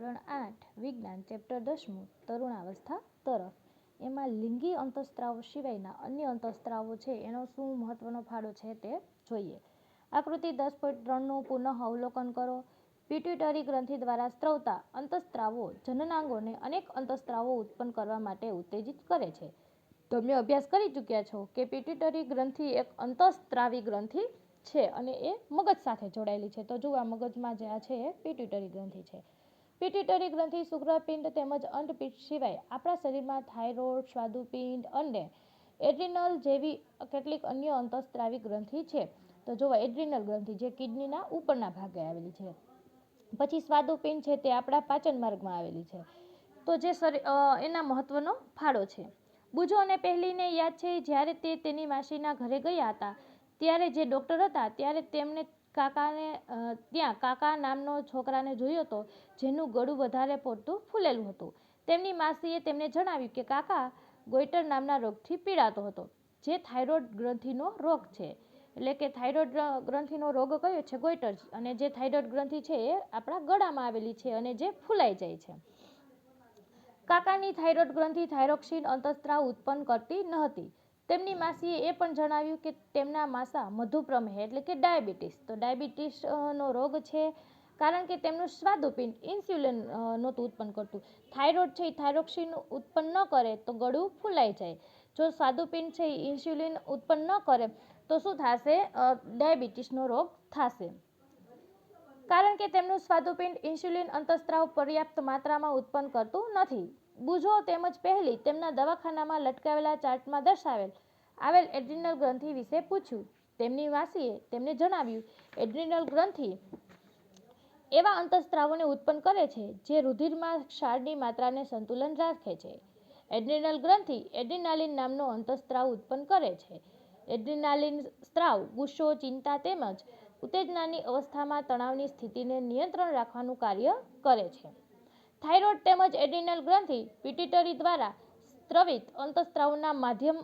ધોરણ આઠ, વિજ્ઞાન, ચેપ્ટર દસમું, તરુણાવસ્થા તરફ. એમાં લિંગી અંતઃસ્ત્રાવો સિવાયના અન્ય અંતઃસ્ત્રાવો છે, એનો શું મહત્વનો ફાળો છે તે જોઈએ. આકૃતિ દસ પોઈન્ટ ત્રણનું પુનઃ અવલોકન કરો. પિટ્યુટરી ગ્રંથિ દ્વારા સ્ત્રવતા અંતઃસ્ત્રાવો જનનાંગોને અનેક અંતઃસ્ત્રાવો ઉત્પન્ન કરવા માટે ઉત્તેજિત કરે છે. તમે અભ્યાસ કરી ચૂક્યા છો કે પિટ્યુટરી ગ્રંથિ એક અંતઃસ્ત્રાવી ગ્રંથિ છે અને એ મગજ સાથે જોડાયેલી છે. તો જુઓ આ મગજમાં જે આ છે એ પિટ્યુટરી ગ્રંથિ છે. પિટ્યુટરી ગ્રંથિ શુક્રપિંડ તેમજ અંડપિંડ સિવાય આપણા શરીરમાં થાઇરોઇડ, સ્વાદુપિંડ અને એડ્રિનલ જેવી કેટલીક અન્ય અંતઃસ્ત્રાવી ગ્રંથિ છે. તો જુઓ એડ્રિનલ ગ્રંથિ જે કિડનીના ઉપરના ભાગે આવેલી છે. પછી સ્વાદુપિંડ છે તે આપણા પાચન માર્ગમાં આવેલી છે. તો જે એના મહત્વનો ફાળો છે. બુજો અને પહેલીને યાદ છે, જ્યારે તે તેની માસીના ઘરે ગયા હતા, ત્યારે જે ડૉક્ટર હતા, ત્યારે તેમણે કાકાને ત્યાં કાકા નામનો છોકરાને જોયો હતો જેનું ગળું વધારે પડતું ફૂલેલું હતું. તેમની માસીએ તેમને જણાવ્યું કે કાકા, ગોઈટર નામના રોગથી પીડાતો હતો, જે થાઇરોઇડ ગ્રંથિનો રોગ છે. એટલે કે થાઇરોઇડ ગ્રંથિનો રોગ કયો છે? ગોઈટર અને જે થાઇરોઇડ ગ્રંથિ છે એ આપણા ગળામાં આવેલી છે અને જે ફૂલાઈ જાય છે. કાકાની થાઇરોઇડ ગ્રંથિ થાઇરોક્સિન અંતસ્ત્રાવ ઉત્પન્ન કરતી ન હતી. તેમની માસીએ એ પણ જણાવ્યું કે તેમના માસા મધુપ્રમેહ એટલે કે ડાયાબિટીસ. તો ડાયાબિટીસનો રોગ છે કારણ કે તેમનું સ્વાદુપિંડ ઇન્સ્યુલિન નહોતું ઉત્પન્ન કરતું. થાઇરોઇડ છે એ થાઇરોક્સિન ઉત્પન્ન ન કરે તો ગળું ફૂલાઈ જાય. જો સ્વાદુપિંડ છે એ ઇન્સ્યુલિન ઉત્પન્ન ન કરે તો શું થશે? ડાયાબિટીસનો રોગ થશે. કારણ કે તેમનું સ્વાદુપિંડ ઇન્સ્યુલિન અંતસ્ત્રાવ પર્યાપ્ત માત્રામાં ઉત્પન્ન કરતું નથી. બુજો તેમજ પહેલી તેમના દવાખાનામાં લટકાવેલા ચાર્ટમાં દર્શાવેલ. આવેલ એડ્રિનલ ગ્રંથિ વિશે પૂછ્યું. તેમની વાસીએ તેમને જણાવ્યું, એડ્રિનલ ગ્રંથિ એવા અંતઃસ્ત્રાવોને ઉત્પન્ન કરે છે જે રુધિરમાં ક્ષારની માત્રાને સંતુલન રાખે છે. એડ્રિનલ ગ્રંથિ એડ્રિનાલિન નામનો અંતઃસ્ત્રાવ ઉત્પન્ન કરે છે. એડ્રિનાલિન સ્ત્રાવ, ગુસ્સો, ચિંતા તેમજ ઉત્તેજનાની અવસ્થામાં તણાવની સ્થિતિને નિયંત્રણ રાખવાનું કાર્ય કરે છે. થાઇરોઇડ તેમજ એડ્રિનલ ગ્રંથિ પિટ્યુટરી દ્વારા સ્ત્રવિત અંતઃસ્ત્રાવના માધ્યમ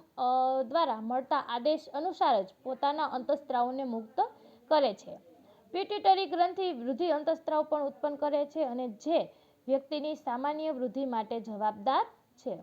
દ્વારા મળતા આદેશ અનુસાર જ પોતાના અંતસ્ત્રાવને મુક્ત કરે છે. પિટ્યુટરી ગ્રંથિ વૃદ્ધિ અંતઃસ્ત્રાવ પણ ઉત્પન્ન કરે છે અને જે વ્યક્તિની સામાન્ય વૃદ્ધિ માટે જવાબદાર છે.